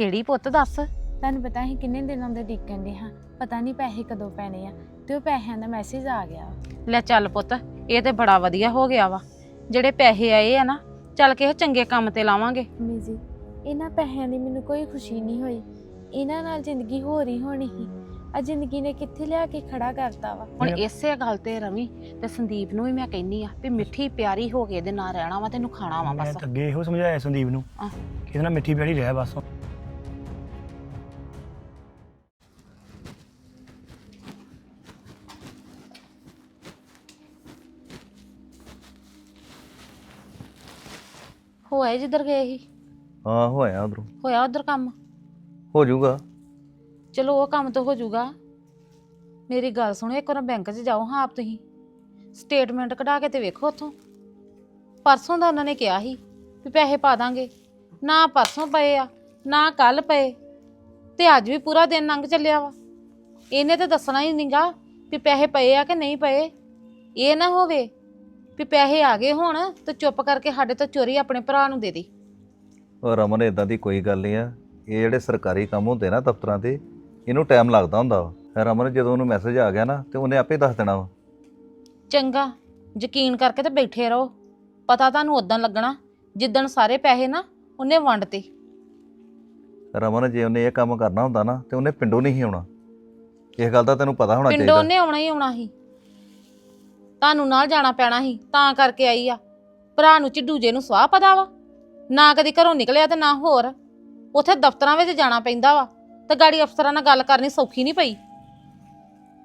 ਕਿਹੜੀ ਪੁੱਤ ਦੱਸ? ਤੁਹਾਨੂੰ ਪਤਾ ਹੈ ਕਿੰਨੇ ਦਿਨਾਂ ਦੇ ਡਿੱਕਣ ਦੇ ਹਾਂ। ਪਤਾ ਨਹੀਂ ਪੈਸੇ ਕਦੋਂ ਪੈਣੇ ਆ। ਤੇ ਉਹ ਪੈਸਿਆਂ ਦਾ ਮੈਸੇਜ ਆ ਗਿਆ। ਲੈ ਚੱਲ ਪੁੱਤ ਇਹ ਤੇ ਬੜਾ ਵਧੀਆ ਹੋ ਗਿਆ ਵਾ। ਜਿਹੜੇ ਪੈਸੇ ਆਏ ਆ ਨਾ ਚੱਲ ਕਿਸੇ ਚੰਗੇ ਕੰਮ ਤੇ ਲਾਵਾਂਗੇ। ਮੰਮੀ ਜੀ ਇਹਨਾਂ ਪੈਸਿਆਂ ਦੀ ਮੈਨੂੰ ਕੋਈ ਖੁਸ਼ੀ ਨਹੀਂ ਹੋਈ। ਇਹਨਾਂ ਨਾਲ ਜ਼ਿੰਦਗੀ ਹੋਰ ਹੀ ਹੋਣੀ ਸੀ। ਆ ਜ਼ਿੰਦਗੀ ਨੇ ਕਿੱਥੇ ਲਿਆ ਕੇ ਖੜਾ ਕਰਤਾ ਵਾ? ਹੁਣ ਇਸੇ ਗੱਲ ਤੇ ਰਵੀ ਤੇ ਸੰਦੀਪ ਨੂੰ ਵੀ ਮੈਂ ਕਹਿੰਨੀ ਆ ਵੀ ਮਿੱਠੀ ਪਿਆਰੀ ਹੋ ਕੇ ਇਹਦੇ ਨਾਲ ਰਹਿਣਾ ਵਾ ਤੈਨੂੰ ਖਾਣਾ ਵਾ ਮੈਂ ਬਸ। ਅੱਗੇ ਇਹੋ ਸਮਝਾਇਆ ਸੰਦੀਪ ਨੂੰ ਆਹ। ਕਿ ਇਹਦੇ ਨਾਲ ਮਿੱਠੀ ਪਿਆਰੀ ਰਹਿ ਬਸ। ਹੋਇਆ ਜਿੱਧਰ ਗਏ ਸੀ? ਹਾਂ ਹੋਇਆ ਉਧਰੋਂ। ਹੋਇਆ ਉਧਰ ਕੰਮ? ਹੋ ਜਾਊਗਾ। ਚਲੋ ਉਹ ਕੰਮ ਤਾਂ ਹੋ ਜਾਊਗਾ। ਮੇਰੀ ਗੱਲ ਸੁਣੋ ਇੱਕ ਵਾਰ ਬੈਂਕ 'ਚ ਜਾਓ ਹਾਂ ਆਪ ਤੁਸੀਂ। ਸਟੇਟਮੈਂਟ ਕਢਾ ਕੇ ਤੇ ਵੇਖੋ ਉੱਥੋਂ। ਪਰਸੋਂ ਦਾ ਉਹਨਾਂ ਨੇ ਕਿਹਾ ਸੀ ਵੀ ਪੈਸੇ ਪਾ ਦਾਂਗੇ। ਨਾ ਪਰਸੋਂ ਪਏ ਆ ਨਾ ਕੱਲ ਪਏ। ਤੇ ਅੱਜ ਵੀ ਪੂਰਾ ਦਿਨ ਲੰਘ ਚੱਲਿਆ ਵਾ। ਇਹਨੇ ਤਾਂ ਦੱਸਣਾ ਹੀ ਨਹੀਂਗਾ ਵੀ ਪੈਸੇ ਪਏ ਆ ਕਿ ਨਹੀਂ ਪਏ। ਇਹ ਨਾ ਹੋਵੇ ਵੀ ਪੈਸੇ ਆ ਗਏ ਹੁਣ ਤੇ ਚੁੱਪ ਕਰਕੇ ਸਾਡੇ ਤੋਂ ਚੋਰੀ ਆਪਣੇ ਭਰਾ ਨੂੰ ਦੇ ਦੇ। ਉਹ ਰਮਨ ਇਦਾਂ ਦੀ ਕੋਈ ਗੱਲ ਨਹੀਂ ਆ। ਇਹ ਜਿਹੜੇ ਸਰਕਾਰੀ ਕੰਮ ਹੁੰਦੇ ਨਾ ਦਫ਼ਤਰਾਂ ਤੇ ਇਹਨੂੰ ਟਾਈਮ ਲੱਗਦਾ ਹੁੰਦਾ ਵਾ। ਰਮਨ ਜਦੋਂ ਉਹਨੂੰ ਮੈਸੇਜ ਆ ਗਿਆ ਨਾ ਤੇ ਉਹਨੇ ਆਪੇ ਦੱਸ ਦੇਣਾ ਵਾ। ਚੰਗਾ ਯਕੀਨ ਕਰਕੇ ਤੇ ਬੈਠੇ ਰਹੋ। ਪਤਾ ਤੁਹਾਨੂੰ ਉਦੋਂ ਲੱਗਣਾ ਜਿੱਦਣ ਸਾਰੇ ਪੈਸੇ ਨਾ ਉਹਨੇ ਵੰਡਤੇ ਰਮਨ ਜੇ ਉਹਨੇ ਇਹ ਕੰਮ ਕਰਨਾ ਹੁੰਦਾ ਨਾ ਤੇ ਉਹਨੇ ਪਿੰਡੋਂ ਨਹੀਂ ਸੀ ਆਉਣਾ। ਇਸ ਗੱਲ ਦਾ ਤੈਨੂੰ ਪਤਾ ਹੋਣਾ ਪਿੰਡੋਂ ਚਾਹੀਦਾ। ਉਹਨੇ ਆਉਣਾ ਹੀ ਆਉਣਾ ਸੀ। ਤੁਹਾਨੂੰ ਨਾਲ ਜਾਣਾ ਪੈਣਾ ਸੀ ਤਾਂ ਕਰਕੇ ਆਈ ਆ। ਭਰਾ ਨੂੰ ਚਿੱਡੂਜੇ ਨੂੰ ਸਵਾਹ ਪਤਾ ਵਾ ਨਾ ਕਦੀ ਘਰੋਂ ਨਿਕਲਿਆ ਤੇ ਨਾ ਹੋਰ। ਉਥੇ ਦਫ਼ਤਰਾਂ ਵਿੱਚ ਜਾਣਾ ਪੈਂਦਾ ਵਾ ਤੇ ਗਾੜੀ ਅਫਸਰਾਂ ਨਾਲ ਗੱਲ ਕਰਨੀ ਸੌਖੀ ਨਹੀਂ ਪਈ।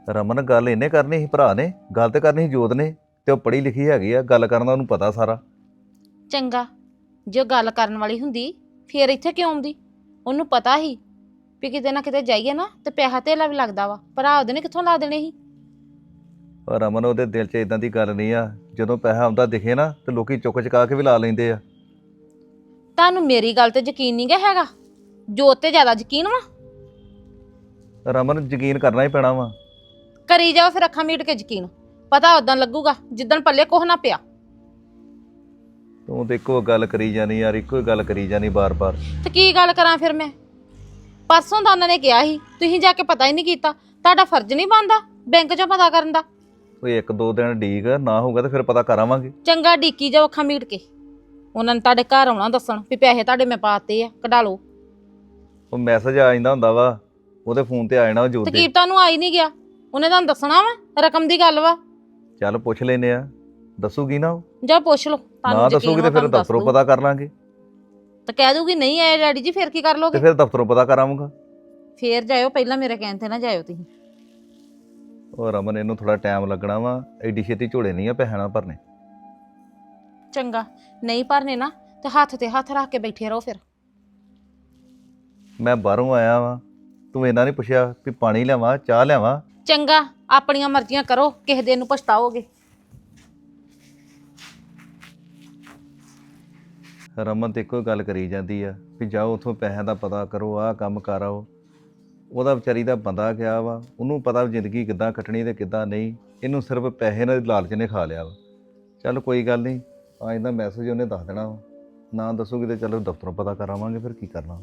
ਰਮਨ ਗੱਲ ਇਹਨੇ ਕਰਨੀ ਸੀ ਭਰਾ ਨੇ ਗੱਲ ਤੇ ਕਰਨੀ ਸੀ ਜੋਤ ਨੇ ਤੇ ਉਹ ਪੜ੍ਹੀ ਲਿਖੀ ਹੈਗੀ ਆ ਗੱਲ ਕਰਨ ਦਾ ਉਹਨੂੰ ਪਤਾ ਸਾਰਾ। ਚੰਗਾ ਜੇ ਉਹ ਗੱਲ ਕਰਨ ਵਾਲੀ ਹੁੰਦੀ ਫੇਰ ਇੱਥੇ ਕਿਉਂ ਆਉਂਦੀ? ਉਹਨੂੰ ਪਤਾ ਸੀ ਵੀ ਕਿਤੇ ਨਾ ਕਿਤੇ ਜਾਈਏ ਨਾ ਤੇ ਪੈਸਾ ਧੇਲਾ ਵੀ ਲੱਗਦਾ ਵਾ ਭਰਾ ਉਹਦੇ ਨੇ ਕਿੱਥੋਂ ਲਾ ਦੇਣੇ ਸੀ? ਪਰ ਰਮਨ ਉਹਦੇ ਦਿਲ 'ਚ ਇਦਾਂ ਦੀ ਗੱਲ ਨਹੀਂ ਆ। ਜਦੋਂ ਪੈਸਾ ਆਉਂਦਾ ਦਿਖੇ ਨਾ ਤੇ ਲੋਕੀ ਚੁੱਕ ਚੁਕਾ ਕੇ ਵੀ ਲਾ ਲੈਂਦੇ ਆ। ਤੁਹਾਨੂੰ ਮੇਰੀ ਗੱਲ ਤੇ ਯਕੀਨ ਨਹੀਂ ਗਾ ਹੈਗਾ? ਜੋਤ ਤੇ ਜ਼ਿਆਦਾ ਯਕੀਨ ਵਾ? ਰਮਨ ਯਕੀਨ ਕਰਨਾ ਹੀ ਪੈਣਾ ਵਾ। ਕਰੀ ਜਾਓ ਫਿਰ ਅੱਖਾਂ ਮੀਟ ਕੇ ਯਕੀਨ। ਪਤਾ ਉਦੋਂ ਲੱਗੂਗਾ ਜਿੱਦਣ ਪੱਲੇ ਕੋਹ ਨਾ ਪਿਆ। ਤੂੰ ਤੇ ਇੱਕੋ ਗੱਲ ਕਰੀ ਜਾਨੀ ਯਾਰ ਇੱਕੋ ਹੀ ਗੱਲ ਕਰੀ ਜਾਨੀ ਬਾਰ-ਬਾਰ। ਤੇ ਕੀ ਗੱਲ ਕਰਾਂ ਫਿਰ ਮੈਂ? ਪਰਸੋਂ ਤਾਂ ਉਹਨਾਂ ਨੇ ਕਿਹਾ ਸੀ ਤੁਸੀਂ ਜਾ ਕੇ ਪਤਾ ਹੀ ਨਹੀਂ ਕੀਤਾ ਤੁਹਾਡਾ ਫਰਜ਼ ਨਹੀਂ ਬਣਦਾ ਬੈਂਕ 'ਚੋਂ ਪਤਾ ਕਰਨ ਦਾ। ਕੋਈ ਇੱਕ ਦੋ ਦਿਨ ਡੀਕ ਨਾ ਹੋਊਗਾ ਤਾਂ ਫਿਰ ਪਤਾ ਕਰਾਵਾਂਗੇ। ਚੰਗਾ ਡੀਕੀ ਜਾਓ ਅੱਖਾਂ ਮੀਟ ਕੇ। ਉਹਨਾਂ ਨੇ ਤੁਹਾਡੇ ਘਰ ਆਉਣਾ ਦੱਸਣ ਵੀ ਪੈਸੇ ਤੁਹਾਡੇ ਮੈਂ ਪਾਤੇ ਆ ਕਢਾ ਲਓ। ਉਹ ਮੈਸੇਜ ਆ ਜਾਂਦਾ ਹੁੰਦਾ ਵਾ ਉਹਦੇ ਫੋਨ ਤੇ ਆ ਜਾਣਾ ਜੋਤ ਤੇ ਦੇ ਕੀਪਤਾ ਨੂੰ ਆਈ ਨਹੀਂ ਗਿਆ? ਉਹਨੇ ਤੁਹਾਨੂੰ ਦੱਸਣਾ ਵਾ ਰਕਮ ਦੀ ਗੱਲ ਵਾ? ਚੱਲ ਪੁੱਛ ਲੈਨੇ ਆ। ਦੱਸੂਗੀ ਨਾ ਉਹ? ਜਾ ਪੁੱਛ ਲਓ ਤੁਹਾਨੂੰ ਨਾ ਯਕੀਨ ਦੱਸੂਗੀ ਤੇ ਫਿਰ ਤੁਹਾਨੂੰ ਦੱਸ ਦਫ਼ਤਰੋਂ ਦਊ। ਪਤਾ ਕਰ ਲਾਂਗੇ। ਤੇ ਕਹਿ ਦੂਗੀ ਨਹੀਂ ਆਏ ਡੈਡੀ ਜੀ ਫਿਰ ਕੀ ਕਰ ਤੇ ਲੋਗੇ? ਫਿਰ ਦਫ਼ਤਰੋਂ ਪਤਾ ਕਰਾਵਾਂਗਾ। ਫੇਰ ਜਾਇਓ ਪਹਿਲਾਂ ਮੇਰੇ ਕਹਿਣ ਤੇ ਨਾ ਜਾਇਓ ਤੁਸੀਂ। ਉਹ ਰਮਨ ਇਹਨੂੰ ਥੋੜਾ ਟਾਈਮ ਲੱਗਣਾ ਵਾ। ਐਡੀ ਛੇਤੀ ਝੋਲੇ ਨਹੀਂ ਆ ਨਾਲ ਭਰਨੇ। ਚੰਗਾ। ਨਹੀਂ ਭਰਨੇ ਨਾ ਤੇ ਹੱਥ ਤੇ ਹੱਥ ਰੱਖ ਕੇ ਬੈਠੇ ਰਹੋ ਫਿਰ। ਮੈਂ ਬਾਹਰੋਂ ਆਇਆ ਵਾਂ। ਤੂੰ ਇਹਨਾਂ ਨਹੀਂ ਪੁੱਛਿਆ ਵੀ ਪਾਣੀ ਲਿਆਵਾਂ ਚਾਹ ਲਿਆਵਾਂ? ਚੰਗਾ ਆਪਣੀਆਂ ਮਰਜ਼ੀਆਂ ਕਰੋ ਕਿਸੇ ਦਿਨ ਨੂੰ ਪਛਤਾਓਗੇ। ਰਮਨ ਤੇ ਇੱਕੋ ਹੀ ਗੱਲ ਕਰੀ ਜਾਂਦੀ ਆ ਵੀ ਜਾਓ ਉਥੋਂ ਪੈਸਿਆਂ ਦਾ ਪਤਾ ਕਰੋ ਆਹ ਕੰਮ ਕਰ ਆਓ। ਉਹਦਾ ਵਿਚਾਰੀ ਦਾ ਬੰਦਾ ਗਿਆ ਵਾ? ਉਹਨੂੰ ਪਤਾ ਵੀ ਜ਼ਿੰਦਗੀ ਕਿੱਦਾਂ ਕੱਟਣੀ ਤੇ ਕਿੱਦਾਂ ਨਹੀਂ। ਇਹਨੂੰ ਸਿਰਫ ਪੈਸੇ ਨਾਲ ਲਾਲਚ ਨੇ ਖਾ ਲਿਆ ਵਾ। ਚੱਲ ਕੋਈ ਗੱਲ ਨਹੀਂ, ਆ ਇਹਦਾ ਮੈਸੇਜ ਉਹਨੇ ਦੱਸ ਦੇਣਾ ਵਾ। ਨਾ ਦੱਸੂਗੀ ਤੇ ਚਲੋ ਦਫ਼ਤਰੋਂ ਪਤਾ ਕਰਾਵਾਂਗੇ ਫਿਰ ਕੀ ਕਰਨਾ।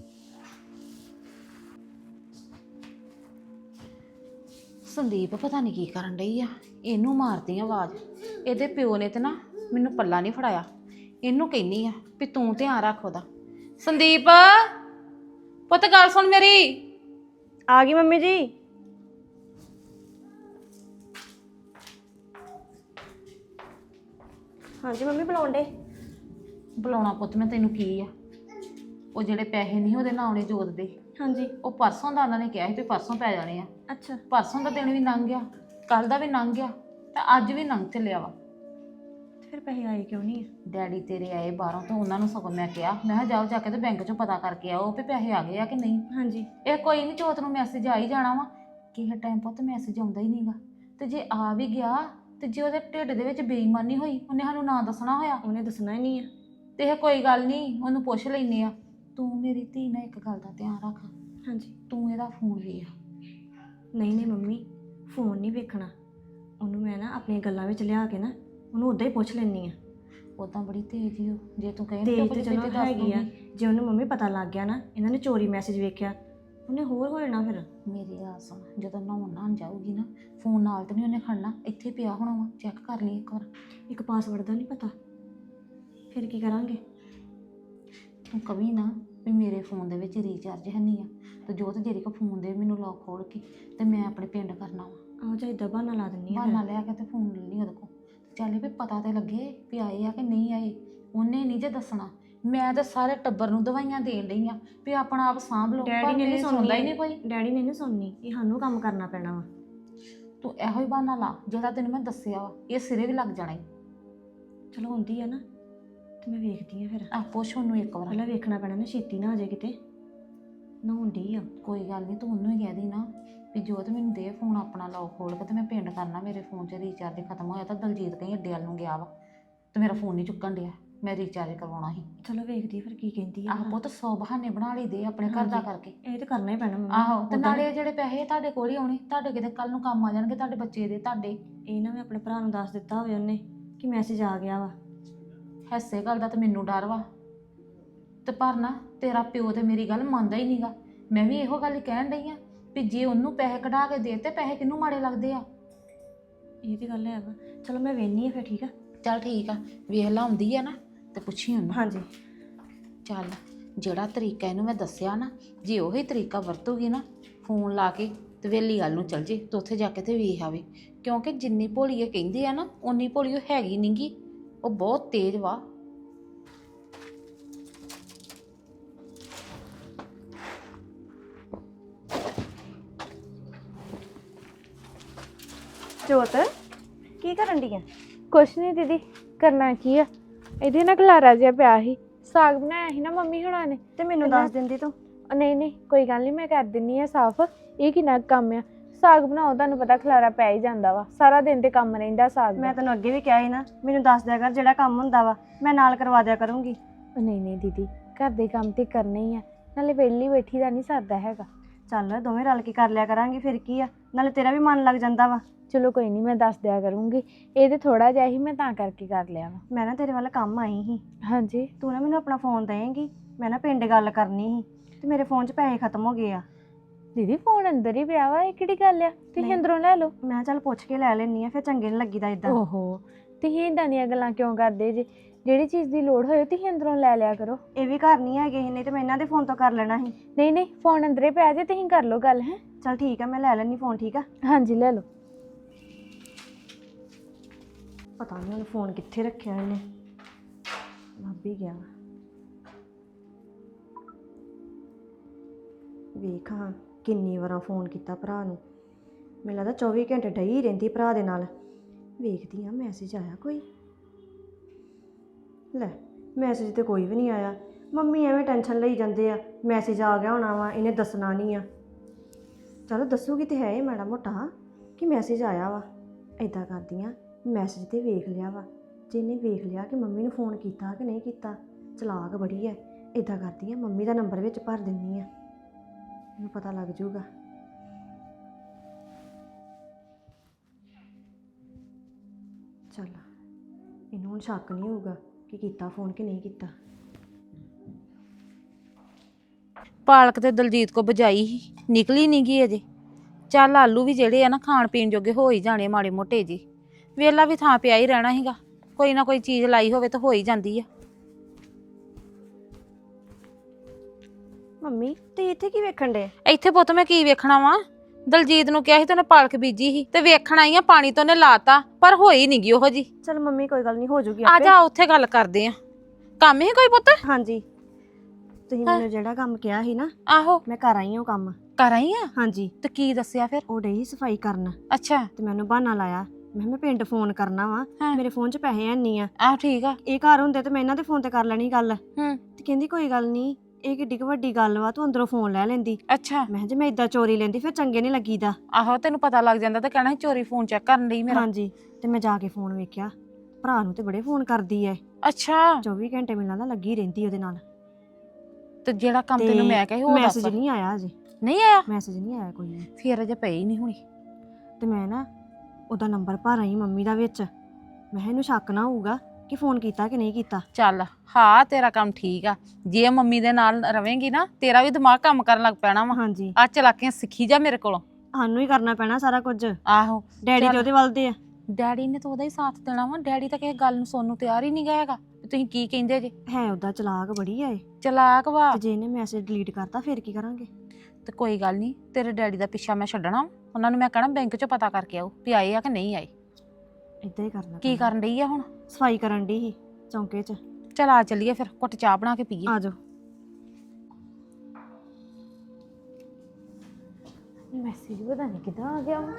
ਸੰਦੀਪ ਪਤਾ ਨਹੀਂ ਕੀ ਕਰਨ ਡਈ ਆ। ਇਹਨੂੰ ਮਾਰਦੀ ਆ ਆਵਾਜ਼। ਇਹਦੇ ਪਿਓ ਨੇ ਤੇ ਨਾ ਮੈਨੂੰ ਪੱਲਾ ਨਹੀਂ ਫੜਾਇਆ। ਇਹਨੂੰ ਕਹਿੰਨੀ ਆ ਵੀ ਤੂੰ ਧਿਆਨ ਰੱਖ ਉਹਦਾ। ਸੰਦੀਪ, ਪੁੱਤ ਗੱਲ ਸੁਣ ਮੇਰੀ। ਆ ਗਈ ਮੰਮੀ ਜੀ। ਹਾਂਜੀ ਮੰਮੀ ਬੁਲਾਉਂਦੇ ਬੁਲਾਉਣਾ ਪੁੱਤ ਮੈਂ ਤੈਨੂੰ ਕੀ ਆ? ਉਹ ਜਿਹੜੇ ਪੈਸੇ ਨਹੀਂ ਉਹਦੇ ਨਾਂ ਆਉਣੇ ਜੋਤ ਦੇ। ਹਾਂਜੀ। ਉਹ ਪਰਸੋਂ ਦਾ ਉਹਨਾਂ ਨੇ ਕਿਹਾ ਸੀ ਵੀ ਪਰਸੋਂ ਪੈ ਜਾਣੇ ਆ। ਅੱਛਾ। ਪਰਸੋਂ ਦਾ ਦਿਨ ਵੀ ਲੰਘ ਗਿਆ ਕੱਲ ਦਾ ਵੀ ਲੰਘ ਗਿਆ ਤੇ ਅੱਜ ਵੀ ਲੰਘ ਚੱਲਿਆ ਵਾ। ਤੇ ਫਿਰ ਪੈਸੇ ਆਏ ਕਿਉਂ ਨਹੀਂ? ਡੈਡੀ ਤੇਰੇ ਆਏ ਬਾਹਰੋਂ ਤੋਂ ਉਹਨਾਂ ਨੂੰ ਸਗੋਂ ਮੈਂ ਕਿਹਾ ਮੈਂ ਕਿਹਾ ਜਾਓ ਜਾ ਕੇ ਤੇ ਬੈਂਕ 'ਚੋਂ ਪਤਾ ਕਰਕੇ ਆਓ ਵੀ ਪੈਸੇ ਆ ਗਏ ਆ ਕਿ ਨਹੀਂ। ਹਾਂਜੀ। ਇਹ ਕੋਈ ਨਹੀਂ ਚੌਥ ਨੂੰ ਮੈਸੇਜ ਆ ਹੀ ਜਾਣਾ ਵਾ। ਕਿਸੇ ਟਾਈਮ ਪੁੱਤ ਮੈਸੇਜ ਆਉਂਦਾ ਹੀ ਨਹੀਂਗਾ। ਤੇ ਜੇ ਆ ਵੀ ਗਿਆ ਤੇ ਜੇ ਉਹਦੇ ਢਿੱਡ ਦੇ ਵਿੱਚ ਬੇਈਮਾਨੀ ਹੋਈ ਉਹਨੇ ਸਾਨੂੰ ਨਾ ਦੱਸਣਾ ਹੋਇਆ। ਉਹਨੇ ਦੱਸਣਾ ਹੀ ਨਹੀਂ ਆ। ਤੇ ਇਹ ਕੋਈ ਗੱਲ ਨਹੀਂ ਉਹਨੂੰ ਪੁੱਛ ਲੈਨੇ ਆ। ਤੂੰ ਮੇਰੀ ਧੀ ਨਾਲ ਇੱਕ ਗੱਲ ਦਾ ਧਿਆਨ ਰੱਖ। ਹਾਂਜੀ। ਤੂੰ ਇਹਦਾ ਫੋਨ ਵੇਖ। ਨਹੀਂ ਨਹੀਂ ਮੰਮੀ ਫੋਨ ਨਹੀਂ ਵੇਖਣਾ। ਉਹਨੂੰ ਮੈਂ ਨਾ ਆਪਣੀਆਂ ਗੱਲਾਂ ਵਿੱਚ ਲਿਆ ਕੇ ਨਾ ਉਹਨੂੰ ਉਦਾਂ ਹੀ ਪੁੱਛ ਲੈਣੀ ਆ ਉਦਾਂ ਬੜੀ ਤੇਜ਼ ਹੀ ਉਹ ਜੇ ਤੂੰ ਕਹੇ ਤੇਜ ਤੇ ਚਲੋ ਹੈਗੀ ਆ। ਜੇ ਉਹਨੂੰ ਮੰਮੀ ਪਤਾ ਲੱਗ ਗਿਆ ਨਾ ਇਹਨਾਂ ਨੇ ਚੋਰੀ ਮੈਸੇਜ ਵੇਖਿਆ। ਉਹਨੇ ਹੋਰ ਹੋ ਜਾਣਾ ਫਿਰ। ਮੇਰੀ ਗੱਲ ਸੁਣ ਜਦੋਂ ਨਹਾਉਣ ਨਹਾਉਣ ਜਾਊਗੀ ਨਾ ਫੋਨ ਨਾਲ ਤੇ ਨਹੀਂ ਉਹਨੇ ਖੜਨਾ। ਇੱਥੇ ਪਿਆ ਹੋਣਾ ਵਾ ਚੈੱਕ ਕਰ ਲਈ ਇੱਕ ਵਾਰ। ਇੱਕ ਪਾਸਵਰਡ ਦਾ ਨਹੀਂ ਪਤਾ। ਫਿਰ ਕੀ ਕਰਾਂਗੇ? ਤੂੰ ਕਵੀ ਨਾ ਵੀ ਮੇਰੇ ਫੋਨ ਦੇ ਵਿੱਚ ਰੀਚਾਰਜ ਹੈ ਨਹੀਂ ਆ। ਤੇ ਜੋ ਤੇ ਜਿਹੜੀ ਕੋ ਫੋਨ ਦੇ ਮੈਨੂੰ ਲੌਕ ਖੋਲ ਕੇ ਤੇ ਮੈਂ ਆਪਣੇ ਪਿੰਡ ਕਰਨਾ ਵਾ। ਆਹੋ ਜਾਂ ਇਦਾਂ ਬਹਾਨਾ ਲਾ ਦਿੰਨੀ ਆ ਬਹਾਨਾ ਲਿਆ ਕੇ ਤੇ ਫੋਨ ਲੈ ਲਈ ਉਹਦੇ ਕੋ ਚੱਲ ਵੀ ਪਤਾ ਤੇ ਲੱਗੇ ਵੀ ਆਏ ਆ ਕਿ ਨਹੀਂ ਆਏ। ਉਹਨੇ ਨਹੀਂ ਜੇ ਦੱਸਣਾ। ਮੈਂ ਤਾਂ ਸਾਰੇ ਟੱਬਰ ਨੂੰ ਦਵਾਈਆਂ ਦੇਣ ਡਈ ਆ ਵੀ ਆਪਣਾ ਆਪ ਸਾਂਭ ਲਓ। ਡੈਡੀ ਨੇ ਮੇਰੀ ਨਹੀਂ ਸੁਣਦਾ ਹੀ ਨਹੀਂ ਕੋਈ। ਡੈਡੀ ਨੇ ਨਹੀਂ ਸੁਣਨੀ ਇਹ ਸਾਨੂੰ ਕੰਮ ਕਰਨਾ ਪੈਣਾ ਵਾ। ਤੂੰ ਇਹੋ ਹੀ ਬਹਾਨਾ ਲਾ ਜਿਹੜਾ ਤੈਨੂੰ ਮੈਂ ਦੱਸਿਆ ਵਾ ਇਹ ਸਿਰੇ ਵੀ ਲੱਗ ਜਾਣਾ ਈ। ਚਲੋ ਹੁੰਦੀ ਆ ਨਾ ਤੇ ਮੈਂ ਵੇਖਦੀ ਆ ਫਿਰ। ਆ ਪੁੱਛ ਉਹਨੂੰ ਇੱਕ ਵਾਰ। ਪਹਿਲਾਂ ਵੇਖਣਾ ਪੈਣਾ ਨਾ ਛੇਤੀ ਨਾ ਆ ਜਾਏ ਕਿਤੇ। ਨਹਾਉਂਦੀ ਆ। ਕੋਈ ਗੱਲ ਨਹੀਂ ਤੂੰ ਉਹਨੂੰ ਹੀ ਕਹਿ ਦੀ ਨਾ। ਵੀ ਜੋਤ ਮੈਨੂੰ ਦੇ ਫੋਨ ਆਪਣਾ ਲਾਓ ਖੋਲ ਕੇ ਤੇ ਮੈਂ ਪਿੰਡ ਕਰਨਾ ਮੇਰੇ ਫੋਨ 'ਚ ਰੀਚਾਰਜ ਖਤਮ ਹੋਇਆ ਤਾਂ ਦਲਜੀਤ ਕਹੀਂ ਅੱਡੇ ਵੱਲ ਨੂੰ ਗਿਆ ਵਾ ਤੇ ਮੇਰਾ ਫੋਨ ਨਹੀਂ ਚੁੱਕਣ ਡਿਆ ਮੈਂ ਰੀਚਾਰਜ ਕਰਵਾਉਣਾ ਸੀ। ਚਲੋ ਵੇਖਦੀ ਫਿਰ ਕੀ ਕਹਿੰਦੀ ਆ। ਆਹ ਪੁੱਤ ਸੌ ਬਹਾਨੇ ਬਣਾ ਲਈ ਦੇ ਆਪਣੇ ਘਰ ਦਾ। ਕਰਕੇ। ਇਹ ਤੇ ਕਰਨਾ ਹੀ ਪੈਣਾ ਮੰਮੀ ਆਹੋ ਤੇ ਨਾਲੇ ਇਹ ਜਿਹੜੇ ਪੈਸੇ ਤੁਹਾਡੇ ਕੋਲ ਹੀ ਆਉਣੇ ਤੁਹਾਡੇ ਕਿਤੇ ਕੱਲ ਨੂੰ ਕੰਮ ਆ ਜਾਣਗੇ ਤੁਹਾਡੇ ਬੱਚੇ ਦੇ ਤੁਹਾਡੇ। ਇਹ ਨਾ ਮੈਂ ਆਪਣੇ ਭਰਾ ਨੂੰ ਦੱਸ ਦਿੱਤਾ ਹੋਵੇ ਉਹਨੇ ਕਿ ਮੈਸੇਜ ਆ ਗਿਆ ਵਾ। ਹੈਸੇ ਗੱਲ ਦਾ ਤਾਂ ਮੈਨੂੰ ਡਰ ਵਾ। ਤੇ ਪਰ ਨਾ ਤੇਰਾ ਪਿਓ ਤੇ ਮੇਰੀ ਗੱਲ ਮੰਨਦਾ ਹੀ ਨਹੀਂਗਾ ਮੈਂ ਵੀ ਇਹੋ ਗੱਲ ਕਹਿਣ ਡਈ ਆ ਵੀ ਜੇ ਉਹਨੂੰ ਪੈਸੇ ਕਢਾ ਕੇ ਦੇ ਤੇ ਪੈਸੇ ਕਿਹਨੂੰ ਮਾੜੇ ਲੱਗਦੇ ਆ? ਇਹ ਤੇ ਗੱਲ ਹੈ ਵਾ ਚਲੋ ਮੈਂ ਵੇਖਨੀ ਆ ਫਿਰ ਠੀਕ ਆ? ਚੱਲ ਠੀਕ ਆ। ਵੇਖ ਲਾ ਆਉਂਦੀ ਆ ਨਾ ਤੇ ਪੁੱਛੀ ਉਹਨੂੰ। ਹਾਂਜੀ। ਚੱਲ ਜਿਹੜਾ ਤਰੀਕਾ ਇਹਨੂੰ ਮੈਂ ਦੱਸਿਆ ਨਾ ਜੇ ਉਹੀ ਤਰੀਕਾ ਵਰਤੂਗੀ ਨਾ ਫੋਨ ਲਾ ਕੇ ਤੇ ਵੇਲੀ ਵੱਲ ਨੂੰ ਚਲ ਜੇ ਤੇ ਉੱਥੇ ਜਾ ਕੇ ਤੇ ਵੇਖ ਆਵੇ। ਕਿਉਂਕਿ ਜਿੰਨੀ ਭੋਲੀ ਇਹ ਕਹਿੰਦੇ ਆ ਨਾ ਉਨੀ ਭੋਲੀ ਉਹ ਹੈਗੀ ਨਹੀਂਗੀ ਉਹ ਬਹੁਤ ਤੇਜ਼ ਵਾ। ਜੋਤ ਕੀ ਕਰਨ ਦੀ ਆ? ਕੁਛ ਨਹੀਂ ਦੀਦੀ ਕਰਨਾ ਕੀ ਆ? ਇਹਦੇ ਨਾਲ ਖਲਾਰਾ ਜਿਹਾ ਪਿਆ ਸੀ। ਸਾਗ ਬਣਾਇਆ ਸੀ ਨਾ ਮੰਮੀ ਹੁਣਾਂ ਨੇ। ਤੇ ਮੈਨੂੰ ਦੱਸ ਦਿੰਦੀ ਤੂੰ। ਨਹੀਂ ਨਹੀਂ ਕੋਈ ਗੱਲ ਨਹੀਂ ਮੈਂ ਕਰ ਦਿੰਨੀ ਆ ਸਾਫ਼। ਇਹ ਕਿੰਨਾ ਕੁ ਕੰਮ ਆ। ਸਾਗ ਬਣਾਓ ਤੁਹਾਨੂੰ ਪਤਾ ਖਲਾਰਾ ਪੈ ਹੀ ਜਾਂਦਾ ਵਾ। ਸਾਰਾ ਦਿਨ ਤੇ ਕੰਮ ਰਹਿੰਦਾ ਸਾਗ ਦਾ। ਮੈਂ ਤੈਨੂੰ ਅੱਗੇ ਵੀ ਕਿਹਾ ਸੀ ਨਾ ਮੈਨੂੰ ਦੱਸ ਦਿਆ ਕਰ ਜਿਹੜਾ ਕੰਮ ਹੁੰਦਾ ਵਾ। ਮੈਂ ਨਾਲ ਕਰਵਾ ਦਿਆ ਕਰੂੰਗੀ। ਨਹੀਂ ਨਹੀਂ ਦੀਦੀ ਘਰ ਦੇ ਕੰਮ ਤੇ ਕਰਨੇ ਹੀ ਆ। ਨਾਲੇ ਵਿਹਲੀ ਬੈਠੀ ਦਾ ਨਹੀਂ ਸਰਦਾ ਹੈਗਾ। ਚੱਲ ਦੋਵੇਂ ਰਲ ਕੇ ਕਰ ਲਿਆ ਕਰਾਂਗੇ ਫਿਰ ਕੀ ਆ? ਨਾਲੇ ਤੇਰਾ ਵੀ ਮਨ ਲੱਗ ਜਾਂਦਾ ਵਾ। ਚਲੋ ਕੋਈ ਨਹੀਂ ਮੈਂ ਦੱਸ ਦਿਆ ਕਰੂੰਗੀ। ਇਹ ਤੇ ਥੋੜਾ ਜਿਹਾ ਹੀ ਮੈਂ ਤਾਂ ਕਰਕੇ ਕਰ ਲਿਆ ਵਾ। ਮੈਂ ਨਾ ਤੇਰੇ ਵੱਲ ਕੰਮ ਆਈ ਸੀ। ਹਾਂਜੀ। ਤੂੰ ਨਾ ਮੈਨੂੰ ਆਪਣਾ ਫੋਨ ਦੇਂਗੀ ਮੈਂ ਨਾ ਪਿੰਡ ਗੱਲ ਕਰਨੀ ਸੀ ਤੇ ਮੇਰੇ ਫੋਨ 'ਚ ਪੈਸੇ ਖਤਮ ਹੋ ਗਏ ਆ। ਦੀਦੀ ਫੋਨ ਅੰਦਰ ਹੀ ਪਿਆ ਵਾ ਇਹ ਕਿਹੜੀ ਗੱਲ ਆ? ਤੁਸੀਂ ਨਹੀਂ। ਅੰਦਰੋਂ ਲੈ ਲਓ। ਮੈਂ ਕਿਹਾ ਚੱਲ ਪੁੱਛ ਕੇ ਲੈ ਲੈਣੀ ਆ ਫਿਰ ਚੰਗੇ ਨਹੀਂ ਲੱਗੀਦਾ ਇਦਾਂ ਓਹੋ ਤੁਸੀਂ ਇਦਾਂ ਦੀਆਂ ਗੱਲਾਂ ਕਿਉਂ ਕਰਦੇ ਜੇ? ਜਿਹੜੀ ਚੀਜ਼ ਦੀ ਲੋੜ ਹੋਏ ਤੁਸੀਂ ਅੰਦਰੋਂ ਲੈ ਲਿਆ ਕਰੋ। ਇਹ ਵੀ ਘਰ ਨਹੀਂ ਹੈਗੇ ਸੀ, ਨਹੀਂ ਤੇ ਮੈਂ ਇਹਨਾਂ ਦੇ ਫੋਨ ਤੋਂ ਕਰ ਲੈਣਾ ਸੀ। ਨਹੀਂ ਨਹੀਂ ਫੋਨ ਅੰਦਰੇ ਪਿਆ ਜੇ ਤੁਸੀਂ ਕਰ ਲਓ ਗੱਲ ਹੈ? ਚੱਲ ਠੀਕ ਆ ਮੈਂ ਲੈ ਲੈਣੀ ਫੋਨ ਠੀਕ ਆ? ਹਾਂਜੀ ਲੈ ਲਓ। ਪਤਾ ਨਹੀਂ ਉਹਨੇ ਫੋਨ ਕਿੱਥੇ ਰੱਖਿਆ ਇਹਨੇ। ਲੱਭ ਹੀ ਗਿਆ। ਵੇਖ ਹਾਂ ਕਿੰਨੀ ਵਾਰਾਂ ਫੋਨ ਕੀਤਾ ਭਰਾ ਨੂੰ। ਮੈਨੂੰ ਲੱਗਦਾ 24 ਘੰਟੇ ਡਈ ਰਹਿੰਦੀ ਭਰਾ ਦੇ ਨਾਲ। ਵੇਖਦੀ ਆ ਮੈਸੇਜ ਆਇਆ ਕੋਈ। ਲੈ ਮੈਸੇਜ ਤੇ ਕੋਈ ਵੀ ਨਹੀਂ ਆਇਆ। ਮੰਮੀ ਐਵੇਂ ਟੈਨਸ਼ਨ ਲਈ ਜਾਂਦੇ ਆ। ਮੈਸੇਜ ਆ ਗਿਆ ਹੋਣਾ ਵਾ, ਇਹਨੇ ਦੱਸਣਾ ਨਹੀਂ ਆ। ਚਲੋ ਦੱਸੂਗੀ ਤੇ ਹੈ ਇਹ ਮਾੜਾ ਮੋਟਾ ਕਿ ਮੈਸੇਜ ਆਇਆ ਵਾ। ਐਦਾਂ ਕਰਦੀ ਆ ਮੈਸੇਜ ਤੇ ਵੇਖ ਲਿਆ ਵਾ। ਜੇ ਇਹਨੇ ਵੇਖ ਲਿਆ ਕਿ ਮੰਮੀ ਨੂੰ ਫੋਨ ਕੀਤਾ ਕਿ ਨਹੀਂ ਕੀਤਾ, ਚਲਾਕ ਬੜੀ ਐ। ਐਦਾਂ ਕਰਦੀ ਆ ਮੰਮੀ ਦਾ ਨੰਬਰ ਵਿੱਚ ਭਰ ਦਿੰਦੀ ਆ ਇਹਨੂੰ ਪਤਾ ਲੱਗ ਜਾਊਗਾ। ਚੱਲ, ਇਹਨੂੰ ਹੁਣ ਸ਼ੱਕ ਨਹੀਂ ਹੋਊਗਾ ਕਿ ਕੀਤਾ ਫੋਨ ਕਿ ਨਹੀਂ ਕੀਤਾ। ਪਾਲਕ ਤੇ ਦਲਜੀਤ ਕੋ ਬਜਾਈ ਸੀ ਨਿਕਲੀ ਨਹੀਂ ਗਈ ਅਜੇ। ਚੱਲ ਆਲੂ ਵੀ ਜਿਹੜੇ ਆ ਨਾ ਖਾਣ ਪੀਣ ਜੋਗੇ ਹੋ ਹੀ ਜਾਣੇ ਮਾੜੇ ਮੋਟੇ ਜੀ ਵੇਲਾ ਵੀ ਥਾਂ ਪਿਆ ਹੀ ਰਹਿਣਾ ਸੀਗਾ। ਕੋਈ ਨਾ ਕੋਈ ਚੀਜ਼ ਲਾਈ ਹੋਵੇ ਤਾਂ ਹੋ ਹੀ ਜਾਂਦੀ ਆ। ਮੰਮੀ ਤੇ ਇੱਥੇ ਕੀ ਵੇਖਣ ਦੇ ਇੱਥੇ ਪੁੱਤ ਮੈਂ ਕੀ ਵੇਖਣਾ ਵਾ? ਦਲਜੀਤ ਨੂੰ ਕਿਹਾ ਸੀ ਤੇ ਉਹਨੇ ਪਾਲਕ ਬੀਜੀ ਸੀ ਤੇ ਵੇਖਣਾ ਹੀ ਆ ਪਾਣੀ ਤੋਂ ਉਹਨੇ ਲਾਤਾ ਪਰ ਹੋਈ ਨਹੀਂ ਗਈ ਉਹੋ ਜੀ ਚਲ ਮੰਮੀ ਕੋਈ ਗੱਲ ਨਹੀਂ ਹੋ ਜੂਗੀ ਆ ਜਾ ਉੱਥੇ ਗੱਲ ਕਰਦੇ ਆ। ਕੰਮ ਹੀ ਕੋਈ ਪੁੱਤ? ਹਾਂਜੀ। ਤੁਸੀਂ। ਮੈਨੂੰ ਜਿਹੜਾ ਕੰਮ ਕਿਹਾ ਸੀ ਨਾ ਆਹੋ। ਮੈਂ ਕਰ ਆਈ ਹਾਂ ਉਹ ਕੰਮ। ਕਰ ਆਈ ਆ? ਹਾਂਜੀ। ਤੇ ਕੀ ਦੱਸਿਆ ਫਿਰ? ਉਹ ਡਈ ਸਫ਼ਾਈ ਕਰਨ। ਅੱਛਾ। ਤੇ ਮੈਨੂੰ ਬਹਾਨਾ ਲਾਇਆ। ਮੈਂ ਮੈਂ ਪਿੰਡ ਫੋਨ ਕਰਨਾ ਵਾ ਹਾਂ। ਮੇਰੇ ਫੋਨ 'ਚ ਪੈਸੇ ਹੈ ਨਹੀਂ ਆ। ਆਹ ਠੀਕ ਆ। ਇਹ ਘਰ ਹੁੰਦੇ ਤੇ ਮੈਂ ਇਹਨਾਂ ਦੇ ਫੋਨ ਤੇ ਕਰ ਲੈਣੀ ਗੱਲ। ਹੂੰ। ਤੇ ਕਹਿੰਦੀ ਕੋਈ ਗੱਲ ਨਹੀਂ ਇਹ ਕਿੱਡੀ ਕੁ ਵੱਡੀ ਗੱਲ ਵਾ ਤੂੰ ਅੰਦਰੋਂ ਫੋਨ ਲੈ ਲੈਂਦੀ। ਅੱਛਾ। ਮੈਂ ਕਿਹਾ ਜੇ ਮੈਂ ਇਦਾਂ ਚੋਰੀ ਲੈਂਦੀ ਫਿਰ ਚੰਗੇ ਨਹੀਂ ਲੱਗੀਦਾ। ਆਹੋ ਤੈਨੂੰ ਪਤਾ ਲੱਗ ਜਾਂਦਾ ਤਾਂ ਕਹਿਣਾ ਸੀ ਚੋਰੀ ਫੋਨ ਚੈੱਕ ਕਰਨ ਲਈ ਮੇਰਾ। ਹਾਂਜੀ ਤੇ ਮੈਂ ਜਾ ਕੇ ਫੋਨ ਵੇਖਿਆ। ਭਰਾ ਨੂੰ ਤੇ ਬੜੇ ਫੋਨ ਕਰਦੀ ਐ। ਅੱਛਾ। 24 ਘੰਟੇ ਮੈਨੂੰ ਲੱਗਦਾ ਲੱਗੀ ਰਹਿੰਦੀ ਉਹਦੇ ਨਾਲ। ਤੇ ਜਿਹੜਾ ਕੰਮ ਤੈਨੂੰ ਮੈਂ ਕਹੀ ਉਹ ਦੱਸ। ਮੈਸੇਜ ਨਹੀਂ ਆਇਆ ਅਜੇ ਨਹੀਂ ਆਇਆ? ਮੈਸੇਜ ਨਹੀਂ ਆਇਆ ਕੋਈ ਵੀ। ਫਿਰ ਅਜੇ ਪਈ ਨਹੀਂ ਹੋਣੀ। ਤੇ ਮੈਂ ਨਾ ਉਹਦਾ ਨੰਬਰ ਭਰ ਆਈ ਮੰਮੀ ਦਾ ਵਿੱਚ। ਮੈਂ ਕਿਹਾ ਇਹਨੂੰ ਸ਼ੱਕ ਨਾ ਹੋਊਗਾ ਕਿ ਫੋਨ ਕੀਤਾ ਕਿ ਨਹੀਂ ਕੀਤਾ। ਚੱਲ ਹਾਂ ਤੇਰਾ ਕੰਮ ਠੀਕ ਆ। ਜੇ ਮੰਮੀ ਦੇ ਨਾਲ ਰਵੇਂਗੀ ਨਾ ਤੇਰਾ ਵੀ ਦਿਮਾਗ ਕੰਮ ਕਰਨ ਲੱਗ ਪੈਣਾ ਵਾ। ਹਾਂਜੀ। ਆ ਚਲਾਕੀਆਂ ਸਿੱਖੀ ਜਾ ਮੇਰੇ ਕੋਲੋਂ। ਸਾਨੂੰ ਹੀ ਕਰਨਾ ਪੈਣਾ ਸਾਰਾ ਕੁਝ। ਆਹੋ। ਡੈਡੀ ਚੱਲ। ਤੇ ਉਹਦੇ ਵੱਲ ਦੇ ਆ। ਡੈਡੀ ਨੇ ਤਾਂ ਉਹਦਾ ਹੀ ਸਾਥ ਦੇਣਾ ਵਾ। ਡੈਡੀ ਤਾਂ ਕਿਸੇ ਗੱਲ ਨੂੰ ਸੁਣਨ ਨੂੰ ਤਿਆਰ ਹੀ ਨਹੀਂ ਗਏਗਾ ਤੁਸੀਂ ਕੀ ਕਹਿੰਦੇ ਜੇ? ਹੈ ਉਹਦਾ ਚਲਾਕ ਬੜੀ ਆ ਇਹ। ਚਲਾਕ ਵਾ। ਤੇ ਜੇ ਇਹਨੇ ਮੈਸੇਜ ਡਿਲੀਟ ਕਰਤਾ ਫਿਰ ਕੀ ਕਰਾਂਗੇ? ਤੇ ਕੋਈ ਗੱਲ ਨਹੀਂ ਤੇਰੇ ਡੈਡੀ ਦਾ ਪਿੱਛਾ ਮੈਂ ਛੱਡਣਾ। ਉਹਨਾਂ ਨੂੰ ਮੈਂ ਕਹਣਾ ਬੈਂਕ 'ਚੋਂ ਪਤਾ ਕਰਕੇ ਆਓ ਵੀ ਆਏ ਆ ਕਿ ਨਹੀਂ ਆਏ। ਇਦਾਂ ਹੀ ਕਰਨਾ ਕੀ। ਕਰਨ ਡਈ ਆ ਹੁਣ? ਸਫ਼ਾਈ ਕਰਨ ਦੀ ਸੀ ਚੌਂਕੇ 'ਚ। ਚਲ ਆ ਚੱਲੀਏ ਫਿਰ ਘੁੱਟ ਚਾਹ ਬਣਾ ਕੇ ਪੀਏ। ਆ ਜਾਓ। ਮੈਸੇਜ ਪਤਾ ਨਹੀਂ ਕਿਦਾਂ ਆ ਗਿਆ ਵਾ।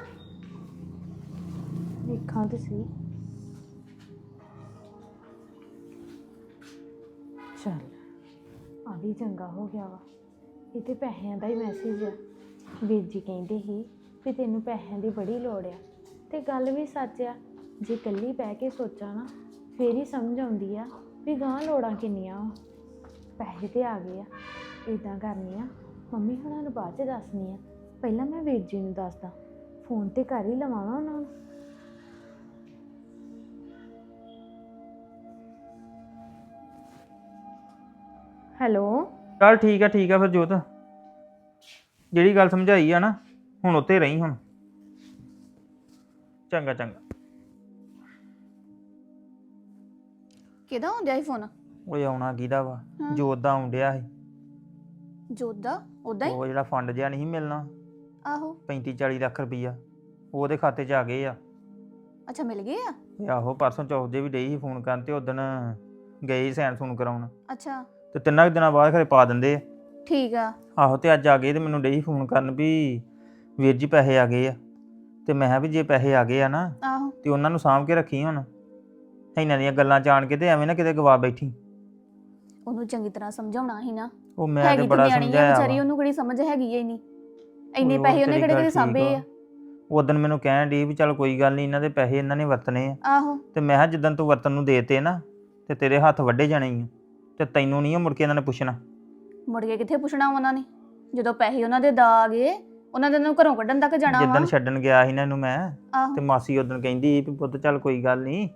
ਦੇਖਾਂ ਤੇ ਸਹੀ। ਚੱਲ ਆ ਵੀ ਚੰਗਾ ਹੋ ਗਿਆ ਵਾ। ਇਹ ਤੇ ਪੈਸਿਆਂ ਦਾ ਹੀ ਮੈਸੇਜ ਆ। ਵੀਰ ਜੀ ਕਹਿੰਦੇ ਸੀ ਵੀ ਤੈਨੂੰ ਪੈਸਿਆਂ ਦੀ ਬੜੀ ਲੋੜ ਆ। ਤੇ ਗੱਲ ਵੀ ਸੱਚ ਆ, ਜੇ ਇਕੱਲੀ ਬਹਿ ਕੇ ਸੋਚਾਂ ਨਾ, ਫੇਰ ਹੀ ਸਮਝ ਆਉਂਦੀ ਆ ਵੀ ਗਾਂ ਲੋੜਾਂ ਕਿੰਨੀਆਂ ਵਾ। ਪੈਸੇ ਤੇ ਆ ਗਏ ਆ। ਇਦਾਂ ਕਰਨੀ ਆ। ਮੰਮੀ ਹੁਣਾਂ ਨੂੰ ਬਾਅਦ ਚ ਦੱਸਣੀ ਆ। ਪਹਿਲਾਂ ਮੈਂ ਵੀਰ ਜੀ ਨੂੰ ਦੱਸਦਾ। ਫੋਨ ਤੇ ਕਰ ਹੀ ਲਵਾਂ ਉਹਨਾਂ ਨੂੰ। ਹੈਲੋ? ਚੱਲ ਠੀਕ ਆ ਠੀਕ ਆ ਫਿਰ ਜੋਤ। ਜਿਹੜੀ ਗੱਲ ਸਮਝਾਈ ਆ ਨਾ ਹੁਣ ਉੱਤੇ ਰਹੀ ਹੁਣ। ਚੰਗਾ ਚੰਗਾ। ਕਿਹਦਾ ਹੁੰਦਾ ਫੋਨ? ਓਏ ਆਉਣਾ ਕਿਹਦਾ ਵਾ? ਹਾਂ। ਜੋਤ ਦਾ ਆਉਂਦਿਆ ਸੀ। ਜੋਤ ਦਾ? ਉਦਾਂ ਹੀ? ਉਹ ਜਿਹੜਾ ਫੰਡ ਜਿਆ ਨਹੀਂ ਸੀ ਮਿਲਣਾ। ਆਹੋ। 35 40 ਲੱਖ ਰੁਪਈਆ। ਉਹ ਉਹਦੇ ਖਾਤੇ 'ਚ ਆ ਗਏ ਆ। ਅੱਛਾ ਮਿਲ ਗਏ ਆ? ਤੇ ਆਹੋ ਪਰਸੋਂ ਚੌਥ ਦੇ ਵੀ ਡਈ ਸੀ ਫੋਨ ਕਰਨ ਤੇ ਉਦਣ ਗਏ ਸੈਨ ਫੋਨ ਕਰਾਉਣ। ਅੱਛਾ। ਤੇ ਤਿੰਨਾਂ ਕੁ ਦਿਨਾਂ ਬਾਅਦ ਖਰੇ ਪਾ ਦਿੰਦੇ ਆ। ਠੀਕ ਆ। ਆਹੋ ਤੇ ਅੱਜ ਆ ਗਏ ਤੇ ਮੈਨੂੰ ਡਈ ਫੋਨ ਕਰਨ ਵੀ ਵੀਰ ਜੀ ਪੈਸੇ ਆ ਗਏ ਆ। ਤੇ ਮੈਂ ਕਿਹਾ ਵੀ ਜੇ ਪੈਸੇ ਆ ਗਏ ਆ ਨਾ ਆਹੋ। ਤੇ ਉਹਨਾਂ ਨੂੰ ਸਾਂਭ ਕੇ ਰੱਖੀ ਹੁਣ। ਇਹਨਾਂ ਦੀਆਂ ਗੱਲਾਂ ਜਾਣ ਕੇ ਤੇ ਐਵੇਂ ਨਾ ਕਿਤੇ ਗਵਾ ਬੈਠੀ। ਉਹਨੂੰ ਚੰਗੀ ਤਰ੍ਹਾਂ ਸਮਝਾਉਣਾ ਸੀ ਨਾ। ਉਹ ਮੈਂ ਤੇ ਹੈਗੀ ਤੇ ਬੜਾ ਨਿਆਣੀ ਆ ਸਮਝਾਇਆ ਵਿਚਾਰੀ ਵਾ। ਉਹਨੂੰ ਕਿਹੜੀ ਸਮਝ ਹੈਗੀ ਐ ਨਹੀਂ ਇੰਨੇ? ਉਹ ਪੈਸੇ ਉਹਨੇ ਤੇਰੀ ਕਿਹੜੇ ਗੱਲ ਕਿਹੜੇ ਠੀਕ ਸਾਂਭੇ ਆ। ਆ ਉਦੋਂ ਮੈਨੂੰ ਕਹਿਣ ਦੀ ਵੀ ਚੱਲ ਕੋਈ ਗੱਲ ਨਹੀਂ ਇਹਨਾਂ ਦੇ ਪੈਸੇ ਇਹਨਾਂ ਨੇ ਵਰਤਨੇ ਆ। ਆਹੋ। ਤੇ ਮੈਂ ਕਿਹਾ ਜਿੱਦਣ ਤੂੰ ਵਰਤਨ ਨੂੰ ਦੇਤੇ ਨਾ ਤੇ ਤੇਰੇ ਹੱਥ ਵੱਡੇ ਜਾਣੇ ਹੀ ਆ। ਤੇ ਤੈਨੂੰ ਨਹੀਂ ਮੁੜ ਕੇ ਇਹਨਾਂ ਨੇ ਪੁੱਛਣਾ? ਮੁੜ ਕੇ ਕਿੱਥੇ ਪੁੱਛਣਾ ਉਹਨਾਂ ਨੇ? ਜਦੋਂ ਪੈਸੇ ਉਹਨਾਂ ਦੇ ਦਾ ਆ ਗਏ ਉਹਨਾਂ ਦੇ ਨੂੰ ਘਰੋਂ ਕੱਢਣ ਤੱਕ ਜਾਣਾ ਵਾ। ਜਿੱਦਣ ਛੱਡਣ ਗਿਆ ਸੀ ਇਹਨਾਂ ਨੂੰ ਮੈਂ ਆਹੋ। ਤੇ ਮਾਸੀ ਉਦੋਂ ਕਹਿੰਦੀ ਵੀ ਪੁੱਤ ਚੱਲ ਕੋਈ ਗੱਲ ਨਹੀਂ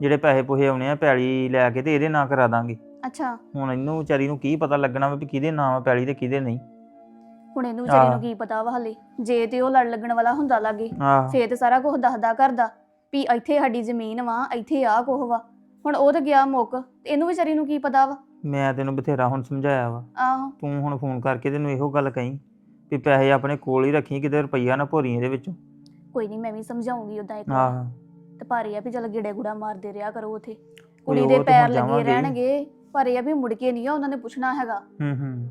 ਜਿਹੜੇ ਪੈਸੇ ਪੁਹੇ ਆਉਣੇ ਆ ਪੈਲੀ ਲੈ ਕੇ ਤੇ ਇਹਦੇ ਨਾਂ ਕਰਾ ਦਾਂਗੇ। ਅੱਛਾ। ਹੁਣ ਇਹਨੂੰ ਵਿਚਾਰੀ ਨੂੰ ਕੀ ਪਤਾ ਲੱਗਣਾ ਵਾ ਵੀ ਕਿਹਦੇ ਨਾਂ ਆ ਪੈਲੀ ਤੇ ਕਿਹਦੇ ਨਹੀਂ। ਹੁਣ ਇਹਨੂੰ ਵਿਚਾਰੀ ਆਹ। ਨੂੰ ਕੀ ਪਤਾ ਵਾ ਹਲੇ? ਜੇ ਤੇ ਉਹ ਲੜ ਲੱਗਣ ਵਾਲਾ ਹੁੰਦਾ ਲਾਗੇ ਆਹ। ਫੇਰ ਤੇ ਸਾਰਾ ਕੁਝ ਦੱਸਦਾ ਕਰਦਾ ਵੀ ਇੱਥੇ ਸਾਡੀ ਜ਼ਮੀਨ ਵਾ ਇੱਥੇ ਆ ਕੁਝ ਵਾ। ਹੁਣ ਉਹ ਤੇ ਗਿਆ ਮੁੱਕ ਤੇ ਇਹਨੂੰ ਵਿਚਾਰੀ ਨੂੰ ਕੀ ਪਤਾ ਵਾ? ਮੈਂ ਤੈਨੂੰ ਬਥੇਰਾ ਹੁਣ ਸਮਝਾਇਆ ਵਾ। ਆਹੋ। ਤੂੰ ਹੁਣ ਫੋਨ ਕਰਕੇ ਤੈਨੂੰ ਇਹੋ ਗੱਲ ਕਹੀਂ ਵੀ ਪੈਸੇ ਆਪਣੇ ਕੋਲ ਹੀ ਰੱਖੀ ਕਿਤੇ ਰੁਪਈਆ ਨਾ ਭੋਰੀ ਇਹਦੇ ਵਿੱਚੋਂ। ਕੋਈ ਨਹੀਂ ਮੈਂ ਵੀ ਸਮਝਾਉਂਗੀ ਉਦਾਂ ਇੱਕ ਵਾਰ। ਆਹ। ਤੇ ਪਰ ਇਹ ਆ ਵੀ ਚੱਲ ਗਿੜੇ ਗੁੜਾ ਮਾਰਦੇ ਰਿਹਾ ਕਰੋ ਉਥੇ। ਕੁੜੀ ਉਹ ਦੇ ਪੈਰ ਲੱਗੇ ਜਾਵਾਂਗੇ। ਰਹਿਣਗੇ ਪਰ ਇਹ ਆ ਵੀ ਮੁੜ ਕੇ ਨਹੀਂ ਆ ਉਹਨਾਂ ਨੇ ਪੁੱਛਣਾ ਹੈਗਾ। ਹੂੰ ਹੂੰ।